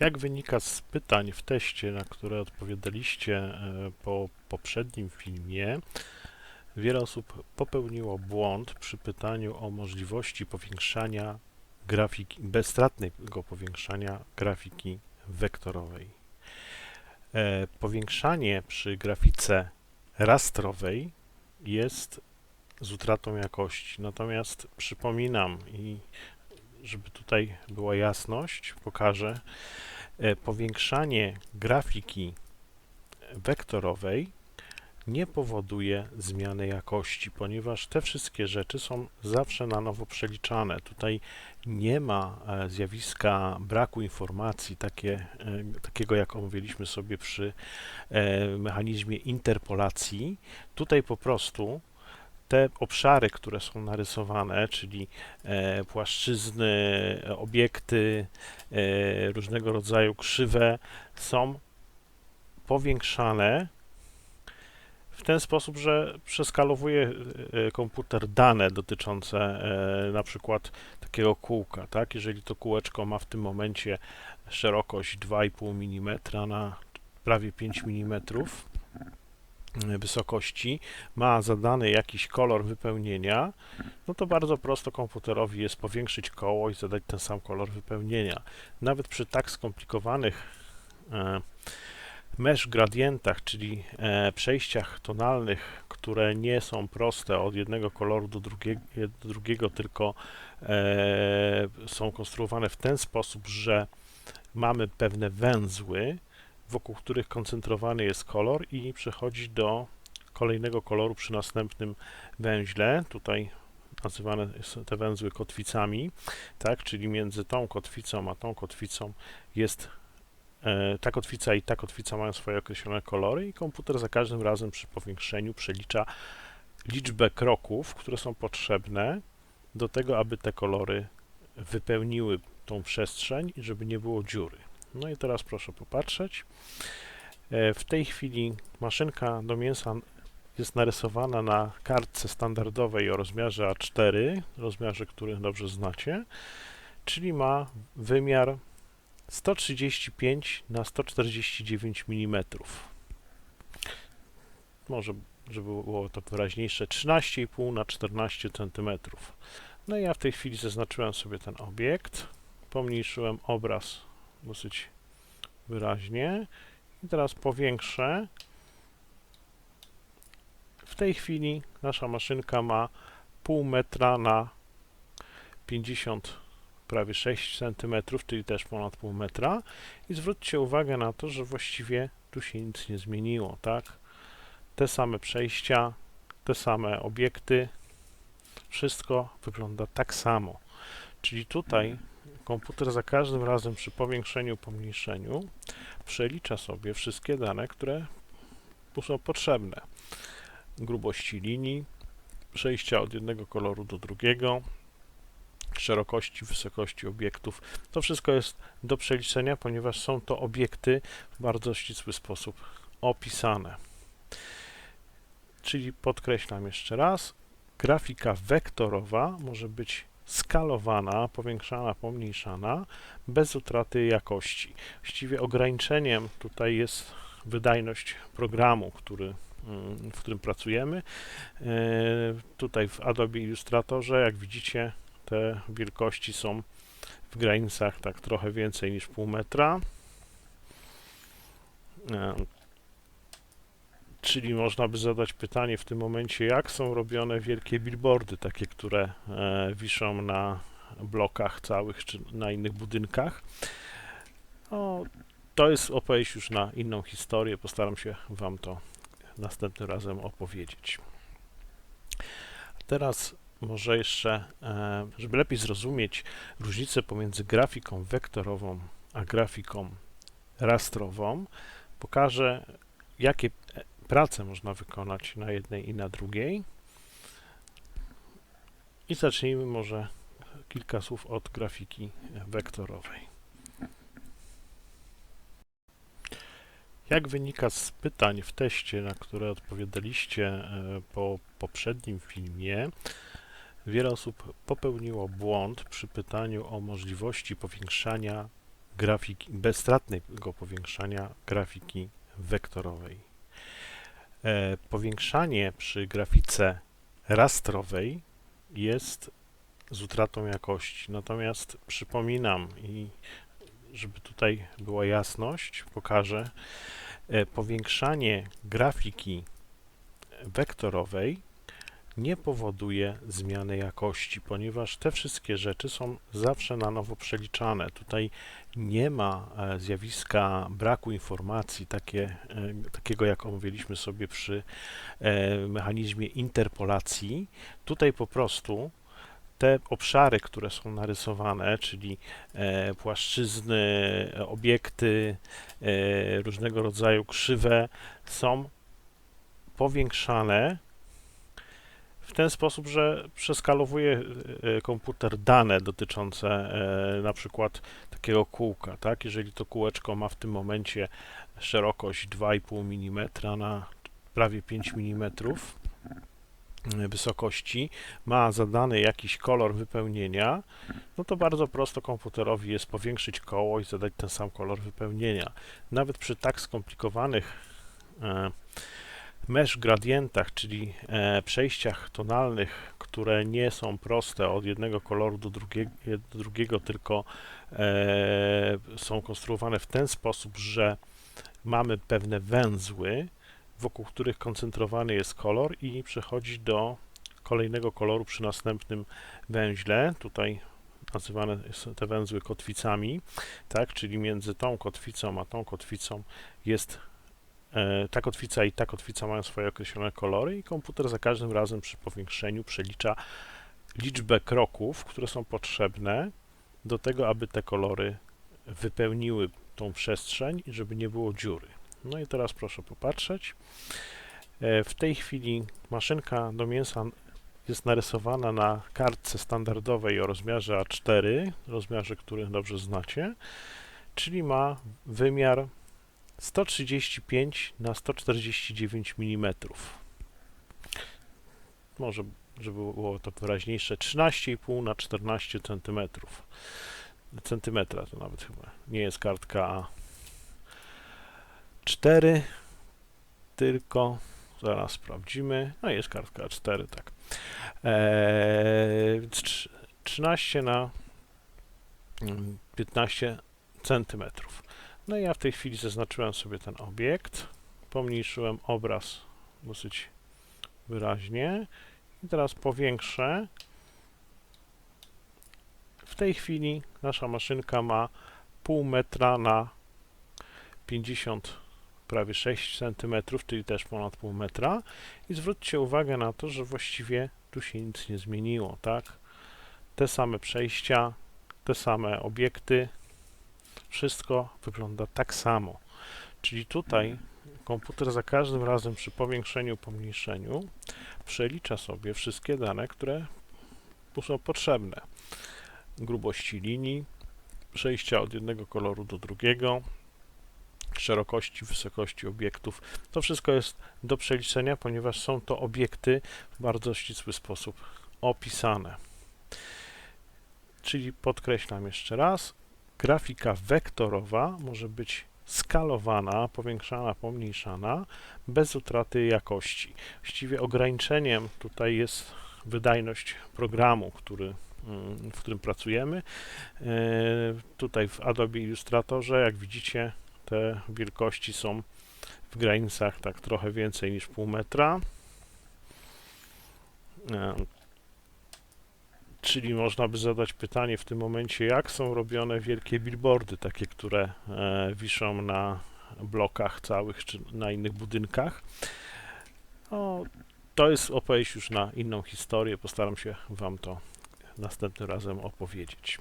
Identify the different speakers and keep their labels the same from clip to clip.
Speaker 1: Jak wynika z pytań w teście, na które odpowiadaliście e, po poprzednim filmie, wiele osób popełniło błąd przy pytaniu o możliwości powiększania grafiki, bezstratnego powiększania grafiki wektorowej. E, Powiększanie przy grafice rastrowej jest z utratą jakości. Natomiast przypominam i żeby tutaj była jasność, pokażę, e, powiększanie grafiki wektorowej nie powoduje zmiany jakości, ponieważ te wszystkie rzeczy są zawsze na nowo przeliczane. Tutaj nie ma e, zjawiska braku informacji, takie, e, takiego jak omawialiśmy sobie przy mechanizmie interpolacji. Tutaj po prostu te obszary, które są narysowane, czyli e, płaszczyzny, e, obiekty, e, różnego rodzaju krzywe, są powiększane w ten sposób, że przeskalowuje komputer dane dotyczące na przykład takiego kółka, tak? Jeżeli to kółeczko ma w tym momencie szerokość 2,5 mm na prawie 5 mm wysokości, ma zadany jakiś kolor wypełnienia, no to bardzo prosto komputerowi jest powiększyć koło i zadać ten sam kolor wypełnienia. Nawet przy tak skomplikowanych e, mesh gradientach, czyli e, przejściach tonalnych, które nie są proste od jednego koloru do drugiego, do drugiego tylko e, są konstruowane w ten sposób, że mamy pewne węzły, wokół których koncentrowany jest kolor i przechodzi do kolejnego koloru przy następnym węźle. Tutaj nazywane są te węzły kotwicami, tak, czyli między tą kotwicą a tą kotwicą jest e, ta kotwica i ta kotwica mają swoje określone kolory i komputer za każdym razem przy powiększeniu przelicza liczbę kroków, które są potrzebne do tego, aby te kolory wypełniły tą przestrzeń i żeby nie było dziury. No i teraz proszę popatrzeć. E, W tej chwili maszynka do mięsa jest narysowana na kartce standardowej o rozmiarze A4, rozmiarze, który dobrze znacie, czyli ma wymiar 135 na 149 mm. Może, żeby było to wyraźniejsze, 13,5 na 14 cm. No i ja w tej chwili zaznaczyłem sobie ten obiekt, pomniejszyłem obraz dosyć wyraźnie i teraz powiększę. W tej chwili nasza maszynka ma pół metra na 50 prawie 6 cm, czyli też ponad pół metra i zwróćcie uwagę na to, że właściwie tu się nic nie zmieniło, tak? Te same przejścia, te same obiekty, wszystko wygląda tak samo. Czyli tutaj komputer za każdym razem przy powiększeniu, pomniejszeniu przelicza sobie wszystkie dane, które są potrzebne. Grubości linii, przejścia od jednego koloru do drugiego, szerokości, wysokości obiektów. To wszystko jest do przeliczenia, ponieważ są to obiekty w bardzo ścisły sposób opisane. Czyli podkreślam jeszcze raz, grafika wektorowa może być skalowana, powiększana, pomniejszana bez utraty jakości. Właściwie ograniczeniem tutaj jest wydajność programu, który, mm, w którym pracujemy. E, Tutaj w Adobe Illustratorze, jak widzicie, te wielkości są w granicach tak trochę więcej niż pół metra. Czyli można by zadać pytanie w tym momencie, jak są robione wielkie billboardy, takie, które e, wiszą na blokach całych czy na innych budynkach. No, to jest opowieść już na inną historię. Postaram się Wam to następnym razem opowiedzieć. Teraz może jeszcze, e, żeby lepiej zrozumieć różnicę pomiędzy grafiką wektorową a grafiką rastrową, pokażę, jakie prace można wykonać na jednej i na drugiej. I zacznijmy może kilka słów od grafiki wektorowej. Jak wynika z pytań w teście, na które odpowiadaliście e, po poprzednim filmie, wiele osób popełniło błąd przy pytaniu o możliwości powiększania grafiki, bezstratnego powiększania grafiki wektorowej. E, Powiększanie przy grafice rastrowej jest z utratą jakości. Natomiast przypominam i żeby tutaj była jasność, pokażę, e, powiększanie grafiki wektorowej nie powoduje zmiany jakości, ponieważ te wszystkie rzeczy są zawsze na nowo przeliczane. Tutaj nie ma e, zjawiska braku informacji, takie, e, takiego jak omawialiśmy sobie przy e, mechanizmie interpolacji. Tutaj po prostu te obszary, które są narysowane, czyli płaszczyzny, obiekty, różnego rodzaju krzywe, są powiększane w ten sposób, że przeskalowuje e, komputer dane dotyczące e, na przykład takiego kółka, tak? Jeżeli to kółeczko ma w tym momencie szerokość 2,5 mm na prawie 5 mm wysokości, ma zadany jakiś kolor wypełnienia, no to bardzo prosto komputerowi jest powiększyć koło i zadać ten sam kolor wypełnienia. Nawet przy tak skomplikowanych e, mesh gradientach, czyli e, przejściach tonalnych, które nie są proste od jednego koloru do drugiego, do drugiego tylko e, są konstruowane w ten sposób, że mamy pewne węzły, wokół których koncentrowany jest kolor i przechodzi do kolejnego koloru przy następnym węźle. Tutaj nazywane są te węzły kotwicami, tak, czyli między tą kotwicą a tą kotwicą jest ta kotwica i ta kotwica mają swoje określone kolory i komputer za każdym razem przy powiększeniu przelicza liczbę kroków, które są potrzebne do tego, aby te kolory wypełniły tą przestrzeń i żeby nie było dziury. No i teraz proszę popatrzeć. E, W tej chwili maszynka do mięsa jest narysowana na kartce standardowej o rozmiarze A4, rozmiarze, który dobrze znacie, czyli ma wymiar 135 na 149 mm. Może, żeby było to wyraźniejsze, 13,5 na 14 cm. Centymetra to nawet chyba nie jest kartka A4, tylko zaraz sprawdzimy. No jest kartka A4, tak. Eee, więc trz- 13 na mm, 15 centymetrów. No i ja w tej chwili zaznaczyłem sobie ten obiekt, pomniejszyłem obraz dosyć wyraźnie i teraz powiększę. W tej chwili nasza maszynka ma pół metra na 50 prawie 6 cm, czyli też ponad pół metra. I zwróćcie uwagę na to, że właściwie tu się nic nie zmieniło, tak? Te same przejścia, te same obiekty, wszystko wygląda tak samo. Czyli tutaj komputer za każdym razem przy powiększeniu, pomniejszeniu przelicza sobie wszystkie dane, które są potrzebne. Grubości linii, przejścia od jednego koloru do drugiego, szerokości, wysokości obiektów. To wszystko jest do przeliczenia, ponieważ są to obiekty w bardzo ścisły sposób opisane. Czyli podkreślam jeszcze raz, grafika wektorowa może być skalowana, powiększana, pomniejszana bez utraty jakości. Właściwie ograniczeniem tutaj jest wydajność programu, który, mm, w którym pracujemy. E, Tutaj w Adobe Illustratorze, jak widzicie, te wielkości są w granicach tak trochę więcej niż pół metra. Czyli można by zadać pytanie w tym momencie, jak są robione wielkie billboardy, takie, które e, wiszą na blokach całych czy na innych budynkach. No, to jest opowieść już na inną historię. Postaram się Wam to następnym razem opowiedzieć.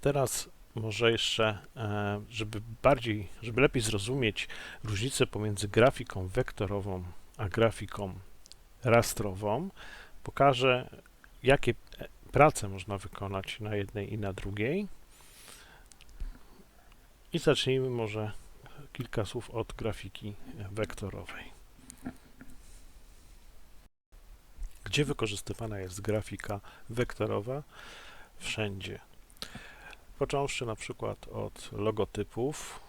Speaker 1: Teraz może jeszcze, e, żeby bardziej, żeby lepiej zrozumieć różnicę pomiędzy grafiką wektorową a grafiką rastrową, pokażę, jakie prace można wykonać na jednej i na drugiej. I zacznijmy może kilka słów od grafiki wektorowej. Gdzie wykorzystywana jest grafika wektorowa? Wszędzie. Począwszy na przykład od logotypów.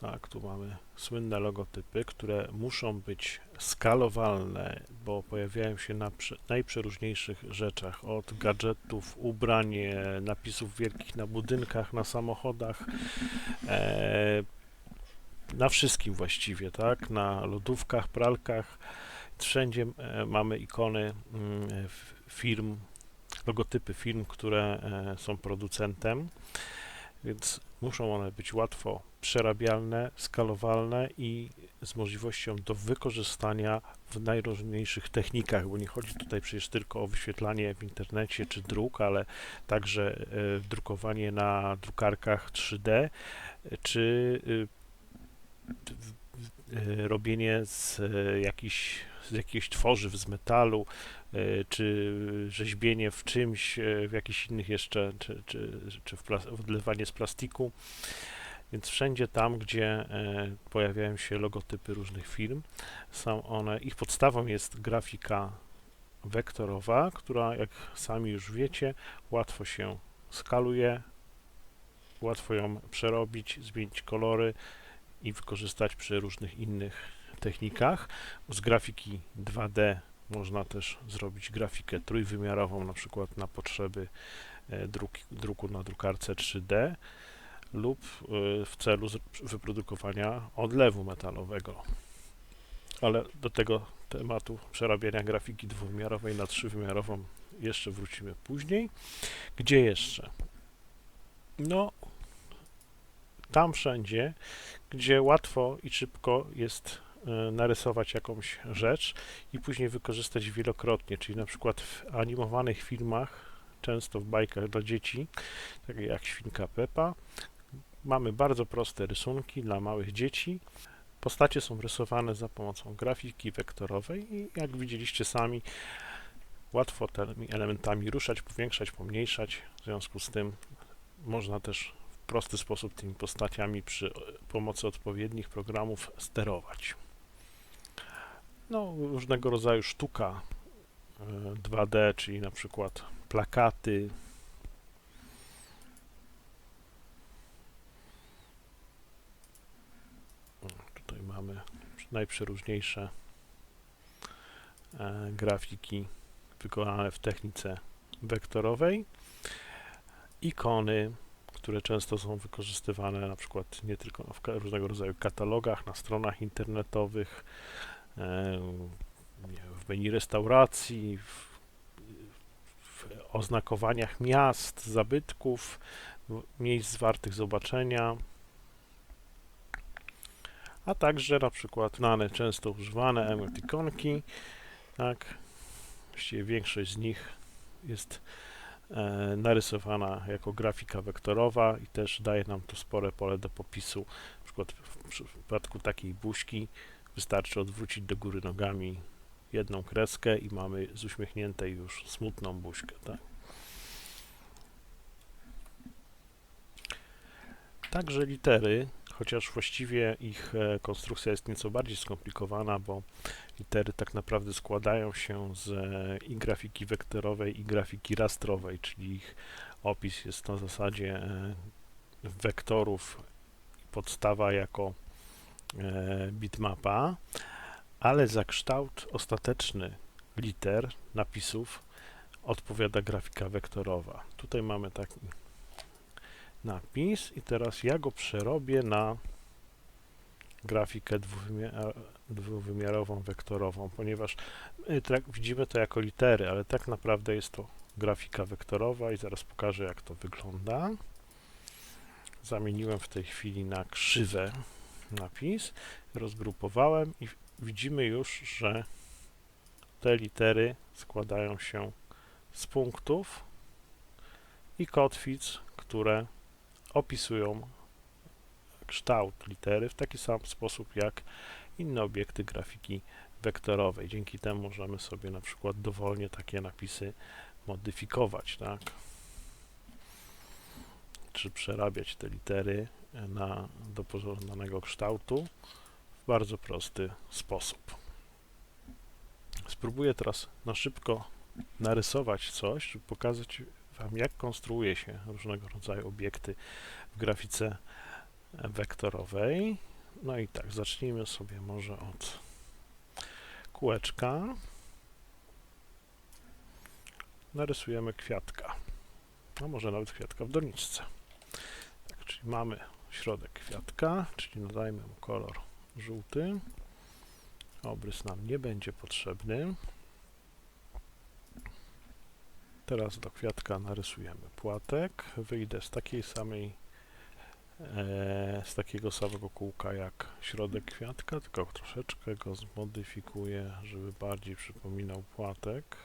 Speaker 1: Tak, tu mamy słynne logotypy, które muszą być skalowalne, bo pojawiają się na prze- najprzeróżniejszych rzeczach, od gadżetów, ubrań, e, napisów wielkich na budynkach, na samochodach, e, na wszystkim właściwie, tak, na lodówkach, pralkach, wszędzie e, mamy ikony mm, firm, logotypy firm, które e, są producentem, więc muszą one być łatwo przerabialne, skalowalne i z możliwością do wykorzystania w najróżniejszych technikach, bo nie chodzi tutaj przecież tylko o wyświetlanie w internecie czy druk, ale także e, drukowanie na drukarkach 3D, e, czy y, e, robienie z e, jakichś z jakichś tworzyw, z metalu, czy rzeźbienie w czymś, e, w jakichś innych jeszcze, czy, czy, czy wlewanie z plastiku. Więc wszędzie tam, gdzie e, pojawiają się logotypy różnych firm, są one, ich podstawą jest grafika wektorowa, która, jak sami już wiecie, łatwo się skaluje, łatwo ją przerobić, zmienić kolory i wykorzystać przy różnych innych technikach. Z grafiki 2D można też zrobić grafikę trójwymiarową, na przykład na potrzeby e, druku na drukarce 3D lub e, w celu wyprodukowania odlewu metalowego. Ale do tego tematu przerabiania grafiki dwuwymiarowej na trzywymiarową jeszcze wrócimy później. Gdzie jeszcze? No, tam wszędzie, gdzie łatwo i szybko jest narysować jakąś rzecz i później wykorzystać wielokrotnie, czyli na przykład w animowanych filmach, często w bajkach dla dzieci, takie jak Świnka Pepa, mamy bardzo proste rysunki dla małych dzieci. Postacie są rysowane za pomocą grafiki wektorowej i jak widzieliście sami, łatwo tymi elementami ruszać, powiększać, pomniejszać. W związku z tym można też w prosty sposób tymi postaciami przy pomocy odpowiednich programów sterować. No, różnego rodzaju sztuka e, 2D, czyli na przykład plakaty. Tutaj mamy najprzeróżniejsze e, grafiki wykonane w technice wektorowej. Ikony, które często są wykorzystywane na przykład nie tylko w różnego rodzaju katalogach, na stronach internetowych, e, w menu restauracji, w, w oznakowaniach miast, zabytków, w- miejsc wartych zobaczenia, a także na przykład znane, często używane emotikonki, tak, właściwie większość z nich jest e, narysowana jako grafika wektorowa i też daje nam tu spore pole do popisu. Na przykład w przypadku takiej buźki wystarczy odwrócić do góry nogami jedną kreskę i mamy z uśmiechniętej już smutną buźkę. Tak? Także litery, chociaż właściwie ich e, konstrukcja jest nieco bardziej skomplikowana, bo litery tak naprawdę składają się z e, i grafiki wektorowej, i grafiki rastrowej, czyli ich opis jest na zasadzie e, wektorów, podstawa jako bitmapa, ale za kształt ostateczny liter, napisów odpowiada grafika wektorowa. Tutaj mamy taki napis i teraz ja go przerobię na grafikę dwuwymiar dwuwymiarową, wektorową, ponieważ tak widzimy to jako litery, ale tak naprawdę jest to grafika wektorowa i zaraz pokażę jak to wygląda. Zamieniłem w tej chwili na krzywe napis, rozgrupowałem i widzimy już, że te litery składają się z punktów i kotwic, które opisują kształt litery w taki sam sposób jak inne obiekty grafiki wektorowej. Dzięki temu możemy sobie na przykład dowolnie takie napisy modyfikować, tak? Czy przerabiać te litery na, do pożądanego kształtu w bardzo prosty sposób. Spróbuję teraz na szybko narysować coś, żeby pokazać Wam, jak konstruuje się różnego rodzaju obiekty w grafice wektorowej. No i tak, zacznijmy sobie może od kółeczka. Narysujemy kwiatka, a może nawet kwiatka w doniczce. Tak, czyli mamy środek kwiatka, czyli nadajmy mu kolor żółty. Obrys nam nie będzie potrzebny. Teraz do kwiatka narysujemy płatek. Wyjdę z takiej samej e, z takiego samego kółka jak środek kwiatka, tylko troszeczkę go zmodyfikuję, żeby bardziej przypominał płatek.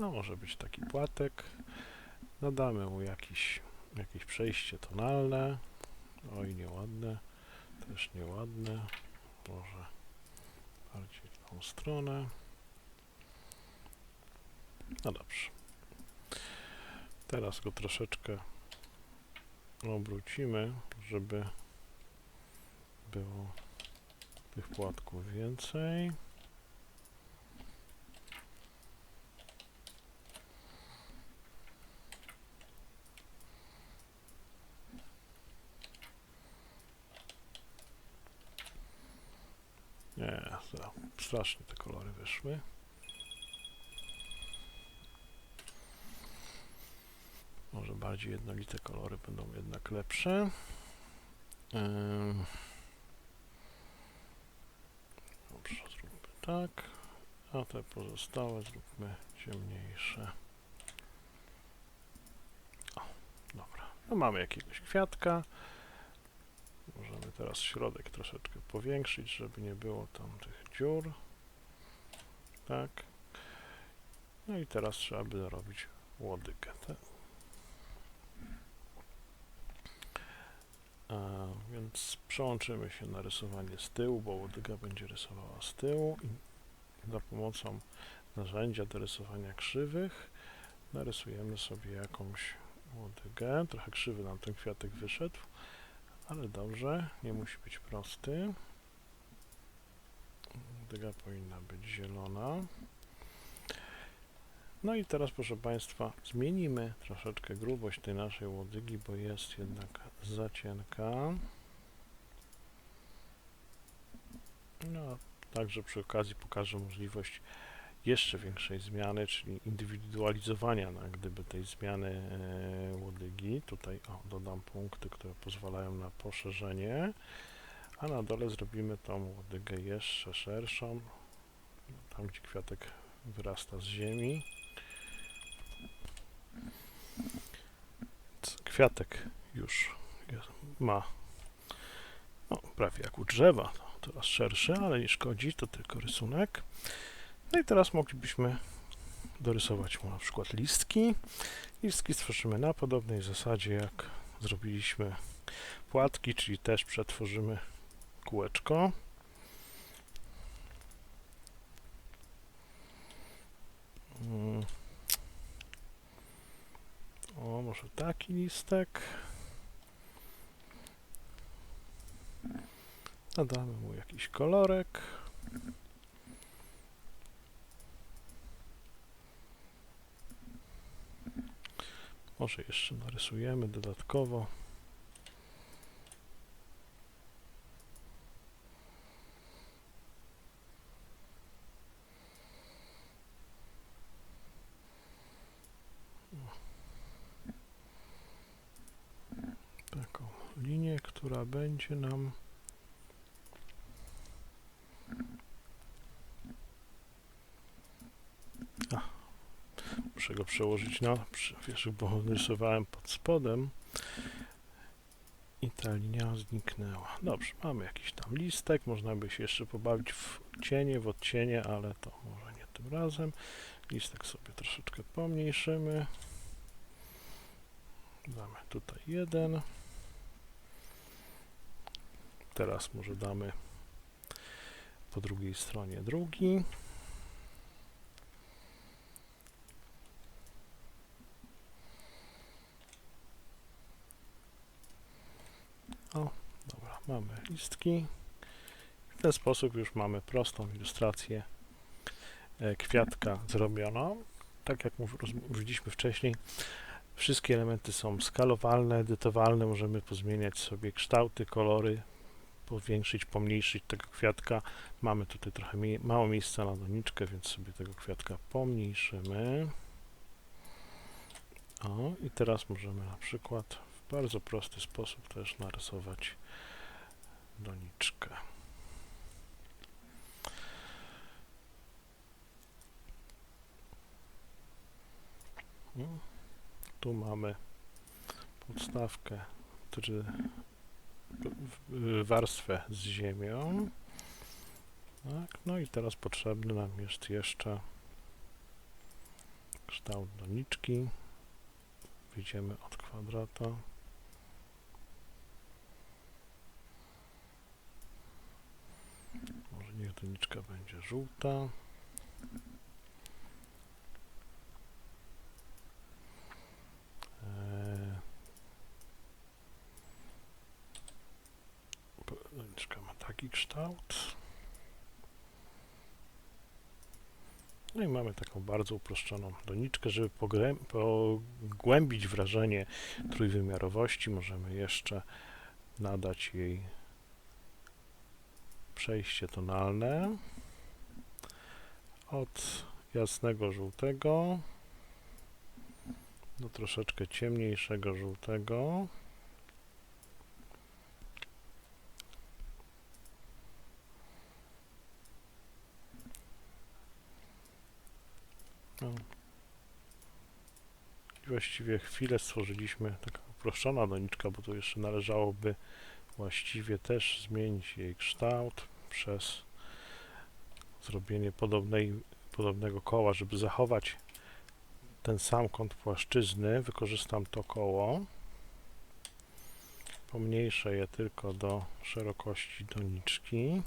Speaker 1: No może być taki płatek. Nadamy mu jakiś, jakieś przejście tonalne. Oj, nieładne. Też nieładne. Może bardziej w tą stronę. No dobrze. Teraz go troszeczkę obrócimy, żeby było tych płatków więcej. Nie, strasznie te kolory wyszły. Może bardziej jednolite kolory będą jednak lepsze. Ym. Dobrze, zróbmy tak. A te pozostałe zróbmy ciemniejsze. O, dobra. No mamy jakiegoś kwiatka. Teraz środek troszeczkę powiększyć, żeby nie było tam tych dziur. Tak. No i teraz trzeba by zrobić łodygę. Tak? A, więc przełączymy się na rysowanie z tyłu, bo łodyga będzie rysowała z tyłu i za pomocą narzędzia do rysowania krzywych narysujemy sobie jakąś łodygę. Trochę krzywy nam ten kwiatek wyszedł, ale dobrze, nie musi być prosty. Łodyga powinna być zielona. No i teraz, proszę Państwa, zmienimy troszeczkę grubość tej naszej łodygi, bo jest jednak za cienka. No, także przy okazji pokażę możliwość jeszcze większej zmiany, czyli indywidualizowania na gdyby tej zmiany e, łodygi. Tutaj o, dodam punkty, które pozwalają na poszerzenie, a na dole zrobimy tą łodygę jeszcze szerszą, tam gdzie kwiatek wyrasta z ziemi. Kwiatek już ma no, prawie jak u drzewa, teraz szerszy, ale nie szkodzi, to tylko rysunek. No i teraz moglibyśmy dorysować mu na przykład listki. Listki stworzymy na podobnej zasadzie jak zrobiliśmy płatki, czyli też przetworzymy kółeczko. Mm. O, może taki listek. Nadamy mu jakiś kolorek. Może jeszcze narysujemy dodatkowo. Taką linię, która będzie nam go przełożyć na wiesz, bo rysowałem pod spodem i ta linia zniknęła. Dobrze, mamy jakiś tam listek, można by się jeszcze pobawić w cienie, w odcienie, ale to może nie tym razem. Listek sobie troszeczkę pomniejszymy. Damy tutaj jeden. Teraz może damy po drugiej stronie drugi. O, dobra, mamy listki. W ten sposób już mamy prostą ilustrację e, kwiatka zrobioną. Tak jak mówiliśmy wcześniej, wszystkie elementy są skalowalne, edytowalne, możemy pozmieniać sobie kształty, kolory, powiększyć, pomniejszyć tego kwiatka. Mamy tutaj trochę mało miejsca na doniczkę, więc sobie tego kwiatka pomniejszymy. O, i teraz możemy na przykład w bardzo prosty sposób też narysować doniczkę. Tu mamy podstawkę, czy warstwę z ziemią. Tak, no i teraz potrzebny nam jest jeszcze kształt doniczki. Wyjdziemy od kwadrata. Może niech doniczka będzie żółta. Doniczka ma taki kształt. No i mamy taką bardzo uproszczoną doniczkę, żeby pogłębić wrażenie trójwymiarowości, możemy jeszcze nadać jej przejście tonalne od jasnego żółtego do troszeczkę ciemniejszego żółtego. No. I właściwie chwilę stworzyliśmy taka uproszczona doniczka, bo tu jeszcze należałoby właściwie też zmienić jej kształt przez zrobienie podobnej, podobnego koła, żeby zachować ten sam kąt płaszczyzny, wykorzystam to koło. Pomniejszę je tylko do szerokości doniczki.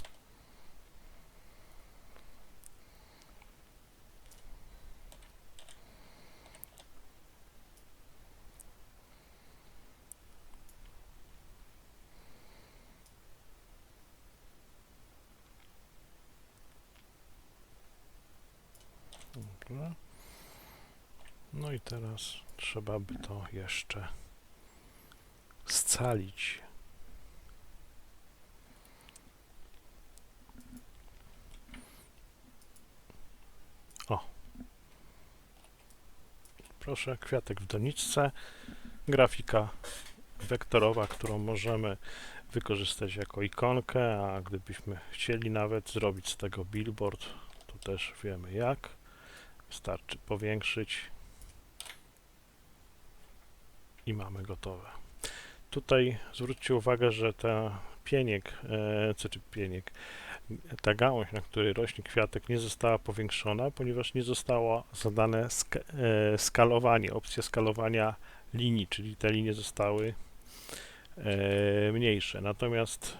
Speaker 1: Dobra. No i teraz trzeba by to jeszcze scalić. O. Proszę, kwiatek w doniczce. Grafika wektorowa, którą możemy wykorzystać jako ikonkę, a gdybyśmy chcieli nawet zrobić z tego billboard, to też wiemy jak. Wystarczy powiększyć i mamy gotowe. Tutaj zwróćcie uwagę, że ta pieniek, e, co czy pieniek, ta gałąź, na której rośnie kwiatek, nie została powiększona, ponieważ nie zostało zadane sk e, skalowanie, opcja skalowania linii, czyli te linie zostały e, mniejsze. Natomiast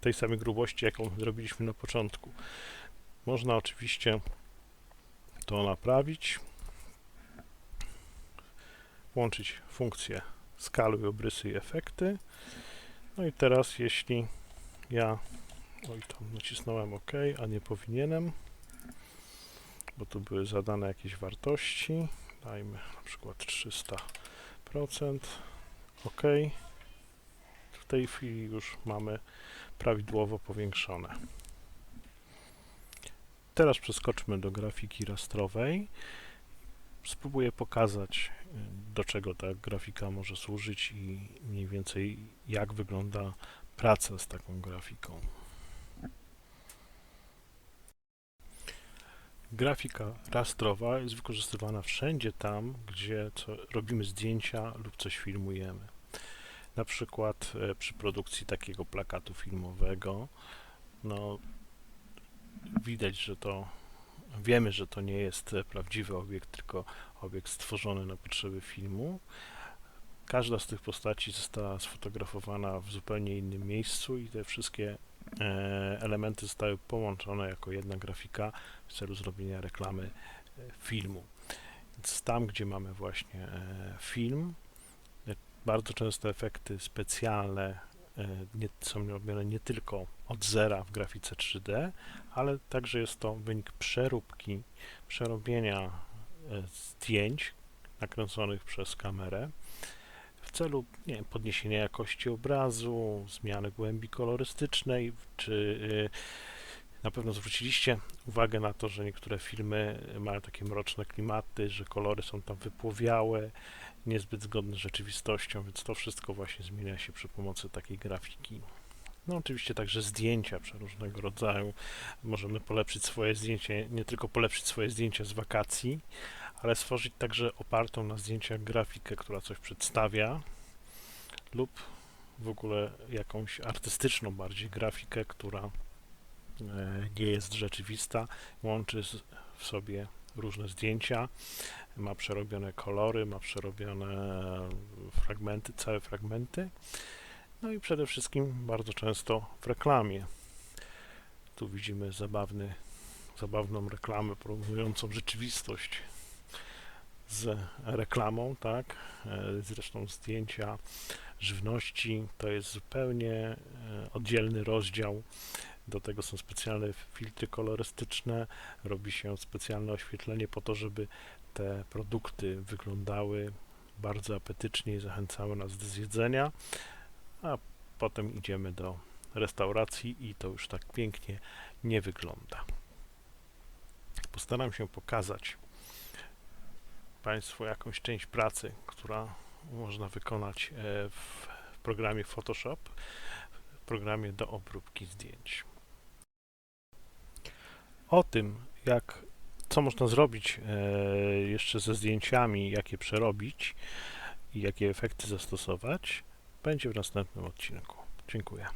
Speaker 1: tej samej grubości, jaką zrobiliśmy na początku. Można oczywiście to naprawić, włączyć funkcję skaluj obrysy i efekty. No i teraz jeśli ja oj tam nacisnąłem OK, a nie powinienem, bo tu były zadane jakieś wartości, dajmy na przykład 300%, OK. W tej chwili już mamy prawidłowo powiększone. Teraz przeskoczmy do grafiki rastrowej. Spróbuję pokazać, do czego ta grafika może służyć i mniej więcej jak wygląda praca z taką grafiką. Grafika rastrowa jest wykorzystywana wszędzie tam, gdzie co, robimy zdjęcia lub coś filmujemy. Na przykład e, przy produkcji takiego plakatu filmowego, no widać, że to wiemy, że to nie jest e, prawdziwy obiekt, tylko obiekt stworzony na potrzeby filmu. Każda z tych postaci została sfotografowana w zupełnie innym miejscu i te wszystkie e, elementy zostały połączone jako jedna grafika w celu zrobienia reklamy e, filmu. Więc tam, gdzie mamy właśnie film, bardzo często efekty specjalne nie, są robione nie tylko od zera w grafice 3D, ale także jest to wynik przeróbki, przerobienia e, zdjęć nakręconych przez kamerę w celu nie podniesienia jakości obrazu, zmiany głębi kolorystycznej, czy e, na pewno zwróciliście uwagę na to, że niektóre filmy mają takie mroczne klimaty, że kolory są tam wypłowiałe, niezbyt zgodne z rzeczywistością, więc to wszystko właśnie zmienia się przy pomocy takiej grafiki. No oczywiście także zdjęcia przeróżnego rodzaju. Możemy polepszyć swoje zdjęcie, nie tylko polepszyć swoje zdjęcia z wakacji, ale stworzyć także opartą na zdjęciach grafikę, która coś przedstawia lub w ogóle jakąś artystyczną bardziej grafikę, która nie jest rzeczywista, łączy w sobie różne zdjęcia, ma przerobione kolory, ma przerobione fragmenty, całe fragmenty. No i przede wszystkim bardzo często w reklamie. Tu widzimy zabawny, zabawną reklamę porównującą rzeczywistość z reklamą, tak? E, Zresztą zdjęcia żywności to jest zupełnie e, oddzielny rozdział. Do tego są specjalne filtry kolorystyczne, robi się specjalne oświetlenie po to, żeby te produkty wyglądały bardzo apetycznie i zachęcały nas do zjedzenia, a potem idziemy do restauracji i to już tak pięknie nie wygląda. Postaram się pokazać Państwu jakąś część pracy, która można wykonać e, w programie Photoshop, w programie do obróbki zdjęć. O tym, jak co można zrobić e, jeszcze ze zdjęciami, jak je przerobić i jakie efekty zastosować, będzie w następnym odcinku. Dziękuję.